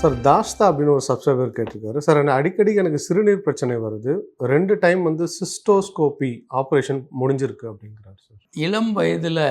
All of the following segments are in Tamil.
சார் தாஸ்தா அப்படின்னு ஒரு சப்ஸ்கிரைபர் கேட்டிருக்காரு. சார் எனக்கு அடிக்கடி எனக்கு சிறுநீர் பிரச்சனை வருது. ரெண்டு டைம் வந்து சிஸ்டோஸ்கோபி ஆப்ரேஷன் முடிஞ்சிருக்கு அப்படிங்கிறார் சார். இளம் வயதில்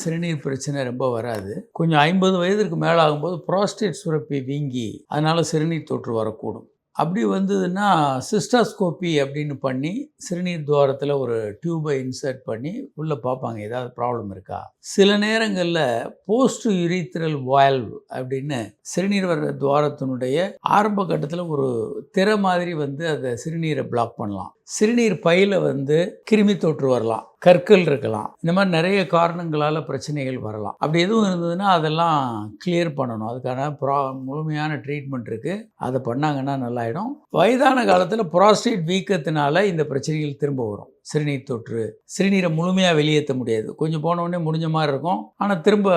சிறுநீர் பிரச்சனை ரொம்ப வராது. கொஞ்சம் ஐம்பது வயதிற்கு மேலே ஆகும்போது ப்ராஸ்டேட் சுரப்பி வீங்கி அதனால் சிறுநீர் தொற்று வரக்கூடும். அப்படி வந்ததுன்னா சிஸ்டாஸ்கோப்பி அப்படின்னு பண்ணி சிறுநீர் துவாரத்தில் ஒரு டியூபை இன்சர்ட் பண்ணி உள்ளே பார்ப்பாங்க. ஏதாவது ப்ராப்ளம் இருக்கா? சில நேரங்களில் போஸ்ட் யுரித்திரல் வால்வ் அப்படின்னு சிறுநீர் வர துவாரத்தினுடைய ஆரம்ப கட்டத்தில் ஒரு திரை மாதிரி வந்து அதை சிறுநீரை பிளாக் பண்ணலாம். சிறுநீர் பையில் வந்து கிருமி தொற்று வரலாம் கற்கள் இருக்கலாம். இந்த மாதிரி நிறைய காரணங்களால் பிரச்சனைகள் வரலாம். அப்படி எதுவும் இருந்ததுன்னா அதெல்லாம் கிளியர் பண்ணணும். அதுக்கான ப்ரா முழுமையான ட்ரீட்மெண்ட் இருக்குது அதை பண்ணாங்கன்னா நல்லாயிடும். வயதான காலத்தில் ப்ராஸ்டேட் வீக்கத்தினால இந்த பிரச்சனைகள் திரும்ப வரும். சிறுநீர் தொற்று. சிறுநீரை முழுமையாக வெளியேற்ற முடியாது. கொஞ்சம் போனவுடனே முடிஞ்ச மாதிரி இருக்கும். ஆனால் திரும்ப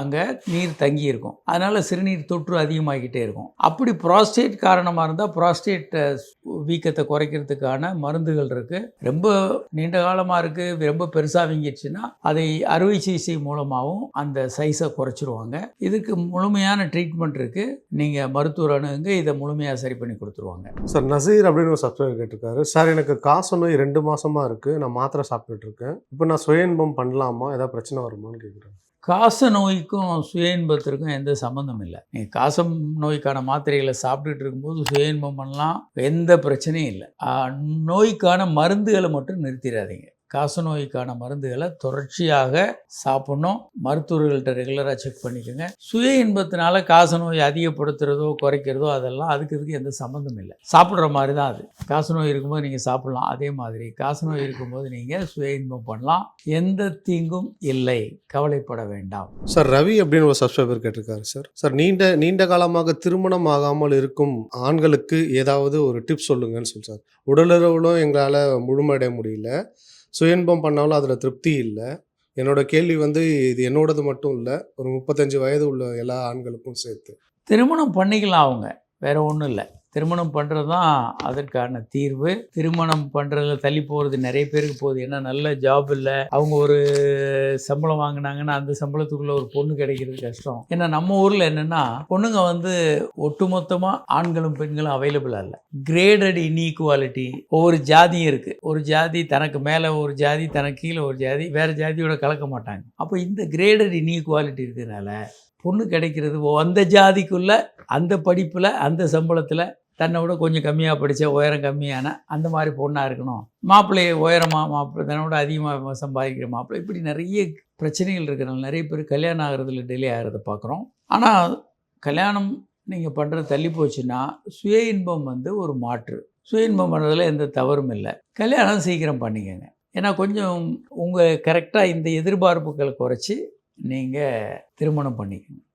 அங்கே நீர் தங்கி இருக்கும். அதனால் சிறுநீர் தொற்று அதிகமாகிக்கிட்டே இருக்கும். அப்படி ப்ராஸ்டேட் காரணமாக இருந்தால் ப்ராஸ்டேட் வீக்கத்தை குறைக்கிறதுக்கான மருந்துகள் இருக்குது ரொம்ப நீண்ட காலமாக இருக்குது ரொம்ப பெருசாக வீங்கிடுச்சுன்னா அதை அறுவை சிகிச்சை மூலமாகவும் அந்த சைஸை குறைச்சிருவாங்க. இதுக்கு முழுமையான ட்ரீட்மெண்ட் இருக்குது நீங்கள் மருத்துவர் அணுங்க இதை முழுமையாக சரி பண்ணி கொடுத்துருவாங்க. சார் நசீர் அப்படின்னு ஒரு சப்ஸ்கிரைபர் கேட்டிருக்காரு. சார் எனக்கு காசு நோய் ரெண்டு மாசமா இருக்குது நான் மாத்திரை சாப்பிட்டுட்ருக்கேன். இப்போ நான் சுய இன்பம் பண்ணலாமா? ஏதாவது பிரச்சனை வருமான்னு கேட்குறேன். காச நோய்க்கும் சுய இன்பத்திற்கும் எந்த சம்மந்தம் இல்லை. நீங்கள் காச நோய்க்கான மாத்திரைகளை சாப்பிட்டுட்டு இருக்கும்போது சுய இன்பம் பண்ணலாம். எந்த பிரச்சனையும் இல்லை. நோய்க்கான மருந்துகளை மட்டும் நிறுத்திடாதீங்க. காச நோய்க்கான மருந்துகளை தொடர்ச்சியாக சாப்பிடணும். மருத்துவர்கள்ட்ட ரெகுலராக செக் பண்ணிக்கோங்க. சுய இன்பத்தினால காச நோய் அதிகப்படுத்துறதோ குறைக்கிறதோ அதெல்லாம் அதுக்கு இதுக்கு எந்த சம்மந்தம் இல்லை. சாப்பிட்ற மாதிரி தான் அது. காச நோய் இருக்கும்போது நீங்கள் சாப்பிட்லாம். அதே மாதிரி காச நோய் இருக்கும்போது நீங்கள் சுய இன்பம் பண்ணலாம். எந்த தீங்கும் இல்லை. கவலைப்பட வேண்டாம். சார் ரவி அப்படின்னு ஒரு சப்ஸ்கிரைபர் கேட்டிருக்காரு சார். சார் நீண்ட நீண்ட காலமாக திருமணம் ஆகாமல் இருக்கும் ஆண்களுக்கு ஏதாவது ஒரு டிப்ஸ் சொல்லுங்கன்னு சொல்லி சார். உடலுறவுலும் எங்களால் முழுமையடைய முடியல. சுயன்பம் பண்ணாலும் அதில் திருப்தி இல்லை. என்னோட கேள்வி வந்து இது என்னோடது மட்டும் இல்லை ஒரு முப்பத்தஞ்சு வயது உள்ள எல்லா ஆண்களுக்கும் சேர்த்து. திருமணம் பண்ணிக்கலாம் அவங்க வேற ஒன்றும் இல்லை. திருமணம் பண்ணுறது தான் அதற்கான தீர்வு. திருமணம் பண்ணுறதுல தள்ளி போகிறது நிறைய பேருக்கு போகுது. ஏன்னா நல்ல ஜாப் இல்லை. அவங்க ஒரு சம்பளம் வாங்கினாங்கன்னா அந்த சம்பளத்துக்குள்ள ஒரு பொண்ணு கிடைக்கிறது கஷ்டம். ஏன்னா நம்ம ஊரில் என்னென்னா பொண்ணுங்க வந்து ஒட்டுமொத்தமாக ஆண்களும் பெண்களும் அவைலபிளாக இல்லை. கிரேடட் இன்இக்வாலிட்டி ஒவ்வொரு ஜாதியும் இருக்குது ஒரு ஜாதி தனக்கு மேலே ஒரு ஜாதி தனக்கு கீழே ஒரு ஜாதி வேறு ஜாதியோட கலக்க மாட்டாங்க. அப்போ இந்த கிரேடட் இன்இக்வாலிட்டி இருக்கிறதுனால பொண்ணு கிடைக்கிறது ஓ, அந்த ஜாதிக்குள்ளே அந்த படிப்பில் அந்த சம்பளத்தில் தன்னை விட கொஞ்சம் கம்மியாக படித்த உயரம் கம்மியான அந்த மாதிரி பொண்ணாக இருக்கணும். மாப்பிள்ளையை உயரமாக மாப்பிள்ளை தன்னை விட அதிகமாக சம்பாதிக்கிற மாப்பிள்ளை. இப்படி நிறைய பிரச்சனைகள் இருக்கிறனால நிறைய பேர் கல்யாணம் ஆகிறதுல டிலே ஆகிறத பார்க்குறோம் ஆனால் கல்யாணம் நீங்கள் பண்ணுறது தள்ளி போச்சுன்னா சுய இன்பம் வந்து ஒரு மாற்று. சுய இன்பம் பண்ணுறதுல எந்த தவறும் இல்லை. கல்யாணம் சீக்கிரம் பண்ணிக்கோங்க. ஏன்னா கொஞ்சம் உங்கள் கரெக்டாக இந்த எதிர்பார்ப்புகளை குறைச்சி நீங்கள் திருமணம் பண்ணிக்கணும்